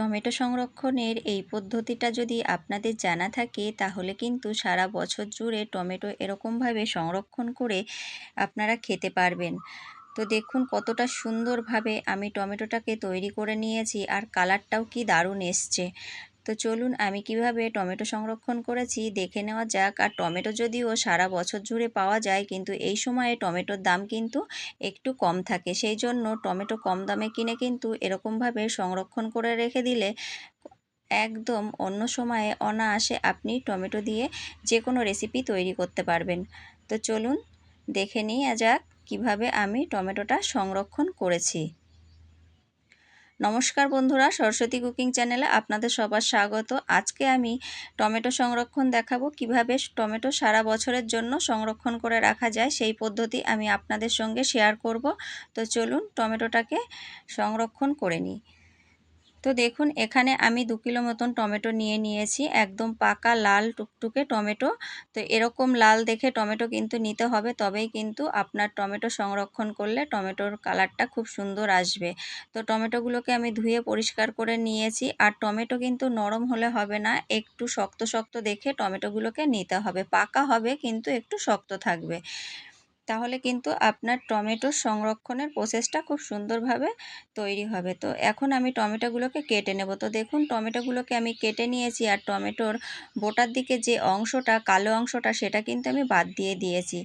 Tomato সংরক্ষণের এই পদ্ধতিটা যদি আপনাদের জানা থাকে, তাহলে কিন্তু সারা বছর জুড়ে টমেটো এরকমভাবে সংরক্ষণ করে আপনারা খেতে পারবেন। তো দেখুন কতটা সুন্দরভাবে আমি টমেটোটাকে তৈরি করে নিয়েছি, আর কালারটাও কি দারুণ এসছে। তো চলুন আমি কীভাবে টমেটো সংরক্ষণ করেছি, দেখে নেওয়া যাক। আর টমেটো যদিও সারা বছর জুড়ে পাওয়া যায়, কিন্তু এই সময়ে টমেটোর দাম কিন্তু একটু কম থাকে। সেই জন্য টমেটো কম দামে কিনে কিন্তু এরকমভাবে সংরক্ষণ করে রেখে দিলে একদম অন্য সময়ে অনায়াসে আপনি টমেটো দিয়ে যে কোনো রেসিপি তৈরি করতে পারবেন। তো চলুন দেখে নিই যাক কীভাবে আমি টমেটোটা সংরক্ষণ করেছি। নমস্কার বন্ধুরা, সরস্বতী কুকিং চ্যানেলে আপনাদের সবার স্বাগত। আজকে আমি টমেটো সংরক্ষণ দেখাবো। কীভাবে টমেটো সারা বছরের জন্য সংরক্ষণ করে রাখা যায় সেই পদ্ধতি আমি আপনাদের সঙ্গে শেয়ার করব। তো চলুন টমেটোটাকে সংরক্ষণ করে নিই। তো দেখুন, এখানে আমি দু কিলো মতন টমেটো নিয়ে নিয়েছি, একদম পাকা লাল টুকটুকে টমেটো। তো এরকম লাল দেখে টমেটো কিন্তু নিতে হবে, তবেই কিন্তু আপনার টমেটো সংরক্ষণ করলে টমেটোর কালারটা খুব সুন্দর আসবে। তো টমেটোগুলোকে আমি ধুয়ে পরিষ্কার করে নিয়েছি, আর টমেটো কিন্তু নরম হলে হবে না, একটু শক্ত শক্ত দেখে টমেটোগুলোকে নিতে হবে। পাকা হবে, কিন্তু একটু শক্ত থাকবে। তাহলে কিন্তু আপনার টমেটোর সংরক্ষণের প্রসেসটা খুব সুন্দরভাবে তৈরি হবে। তো এখন আমি টমেটোগুলোকে কেটে নেব। তো দেখুন, টমেটোগুলোকে আমি কেটে নিয়েছি আর টমেটোর বোটার দিকে যে অংশটা, কালো অংশটা, সেটা কিন্তু আমি বাদ দিয়ে দিয়েছি।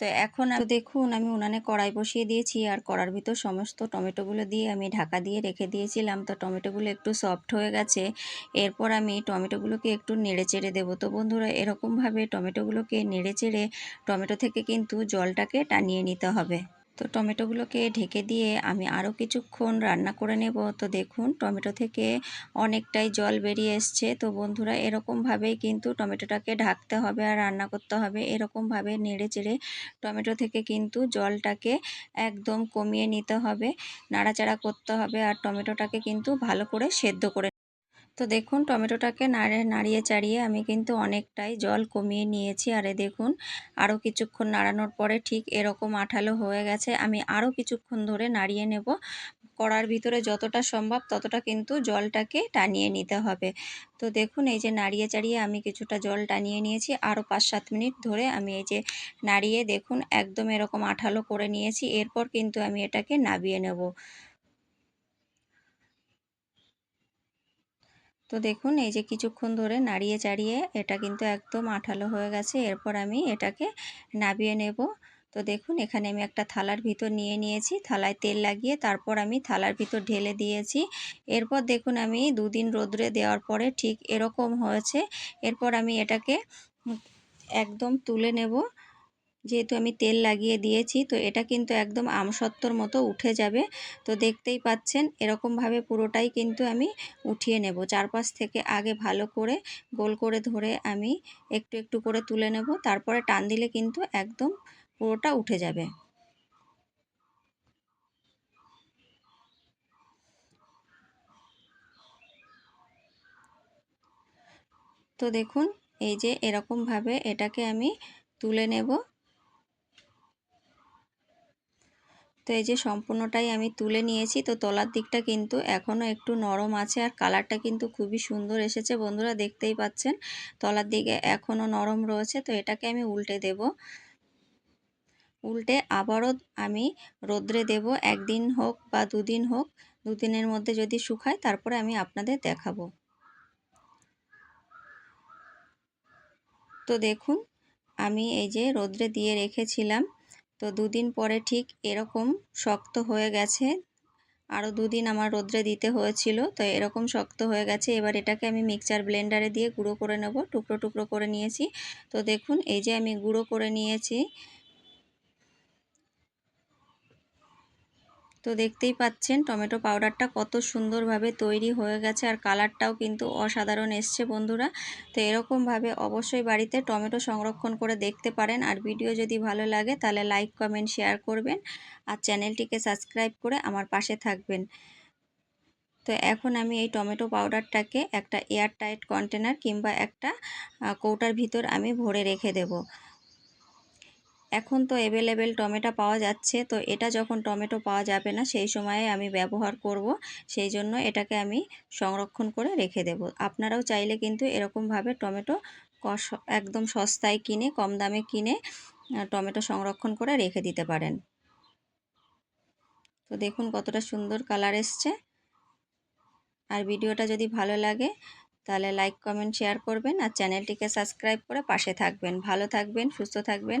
তো এখন আর দেখুন, আমি উনানে কড়াই বসিয়ে দিয়েছি আর কড়ার ভিতর সমস্ত টমেটোগুলো দিয়ে আমি ঢাকা দিয়ে রেখে দিয়েছিলাম। তো টমেটোগুলো একটু সফট হয়ে গেছে। এরপর আমি টমেটোগুলোকে একটু নেড়ে চেড়ে দেবো। তো বন্ধুরা, এরকমভাবে টমেটোগুলোকে নেড়ে চেড়ে টমেটো থেকে কিন্তু জলটাকে টানিয়ে নিতে হবে। তো টমেটোগুলোকে ঢেকে দিয়ে আমি আরও কিছুক্ষণ রান্না করে নেব। তো দেখুন, টমেটো থেকে অনেকটাই জল বেরিয়ে এসছে। তো বন্ধুরা, এরকমভাবেই কিন্তু টমেটোটাকে ঢাকতে হবে আর রান্না করতে হবে। এরকমভাবে নেড়ে চেড়ে টমেটো থেকে কিন্তু জলটাকে একদম কমিয়ে নিতে হবে, নাড়াচাড়া করতে হবে আর টমেটোটাকে কিন্তু ভালো করে সেদ্ধ করে তো দেখুন, টমেটোটাকে নাড়ে, নাড়িয়ে চাড়িয়ে আমি কিন্তু অনেকটাই জল কমিয়ে নিয়েছি। আরে দেখুন আরও কিছুক্ষণ নাড়ানোর পরে ঠিক এরকম আঠালো হয়ে গেছে। আমি আরও কিছুক্ষণ ধরে নাড়িয়ে নেব। কড়ার ভিতরে যতটা সম্ভব ততটা কিন্তু জলটাকে টানিয়ে নিতে হবে। তো দেখুন, এই যে নাড়িয়ে চাড়িয়ে আমি কিছুটা জল টানিয়ে নিয়েছি। আরও পাঁচ সাত মিনিট ধরে আমি এই যে নাড়িয়ে দেখুন, একদম এরকম আঠালো করে নিয়েছি। এরপর কিন্তু আমি এটাকে নাবিয়ে নেব। তো দেখুন, এই যে কিছুক্ষণ ধরে নাড়িয়ে চাড়িয়ে এটা কিন্তু একদম আঠালো হয়ে গেছে। এরপর আমি এটাকে নাবিয়ে নেব। তো দেখুন, এখানে আমি একটা থালার ভিতর নিয়ে নিয়েছি। থালায় তেল লাগিয়ে তারপর আমি থালার ভিতর ঢেলে দিয়েছি। এরপর দেখুন, আমি দুদিন রোদ্রে দেওয়ার পরে ঠিক এরকম হয়েছে। এরপর আমি এটাকে একদম তুলে নেব। যেহেতু আমি তেল লাগিয়ে দিয়েছি, তো এটা কিন্তু একদম আমসত্ত্বর মতো উঠে যাবে। তো দেখতেই পাচ্ছেন, এরকমভাবে পুরোটাই কিন্তু আমি উঠিয়ে নেব। চারপাশ থেকে আগে ভালো করে গোল করে ধরে আমি একটু একটু করে তুলে নেব। তারপরে টান দিলে কিন্তু একদম পুরোটা উঠে যাবে। তো দেখুন, এই যে এরকমভাবে এটাকে আমি তুলে নেব। তো এই যে সম্পূর্ণটাই আমি তুলে নিয়েছি। তো তলার দিকটা কিন্তু এখনও একটু নরম আছে আর কালারটা কিন্তু খুবই সুন্দর এসেছে বন্ধুরা, দেখতেই পাচ্ছেন। তলার দিকে এখনও নরম রয়েছে, তো এটাকে আমি উল্টে দেব। উল্টে আবারও আমি রোদ্রে দেব, একদিন হোক বা দুদিন হোক, দুদিনের মধ্যে যদি শুকায় তারপরে আমি আপনাদের দেখাবো। তো দেখুন, আমি এই যে রোদ্রে দিয়ে রেখেছিলাম। তো দুদিন পরে ঠিক এরকম শক্ত হয়ে গেছে। আরও দুদিন আমার রোদ্রে দিতে হয়েছিল, তো এরকম শক্ত হয়ে গেছে। এবার এটাকে আমি মিক্সচার ব্লেন্ডারে দিয়ে গুঁড়ো করে নেব, টুকরো টুকরো করে নিয়েছি। তো দেখুন, এই যে আমি গুঁড়ো করে নিয়েছি। তো দেখতেই পাচ্ছেন টমেটো পাউডারটা কত সুন্দরভাবে তৈরি হয়ে গেছে আর কালারটাও কিন্তু অসাধারণ এসছে বন্ধুরা। তো এরকমভাবে অবশ্যই বাড়িতে টমেটো সংরক্ষণ করে দেখতে পারেন আর ভিডিও যদি ভালো লাগে তাহলে লাইক, কমেন্ট, শেয়ার করবেন আর চ্যানেলটিকে সাবস্ক্রাইব করে আমার পাশে থাকবেন। তো এখন আমি এই টমেটো পাউডারটাকে একটা এয়ার টাইট কন্টেনার কিংবা একটা কৌটার ভিতর আমি ভরে রেখে দেব। এখন তো অ্যাভেলেবেল টমেটো পাওয়া যাচ্ছে। তো এটা যখন টমেটো পাওয়া যাবে না, সেই সময়ে আমি ব্যবহার করব। সেই জন্য এটাকে আমি সংরক্ষণ করে রেখে দেব। আপনারাও চাইলে কিন্তু এরকমভাবে টমেটো একদম সস্তায় কিনে, কম দামে কিনে টমেটো সংরক্ষণ করে রেখে দিতে পারেন। তো দেখুন কতটা সুন্দর কালার এসছে। আর ভিডিওটা যদি ভালো লাগে, তাহলে লাইক কমেন্ট শেয়ার করবেন। আর চ্যানেলটিকে সাবস্ক্রাইব করে পাশে থাকবেন। ভালো থাকবেন, সুস্থ থাকবেন।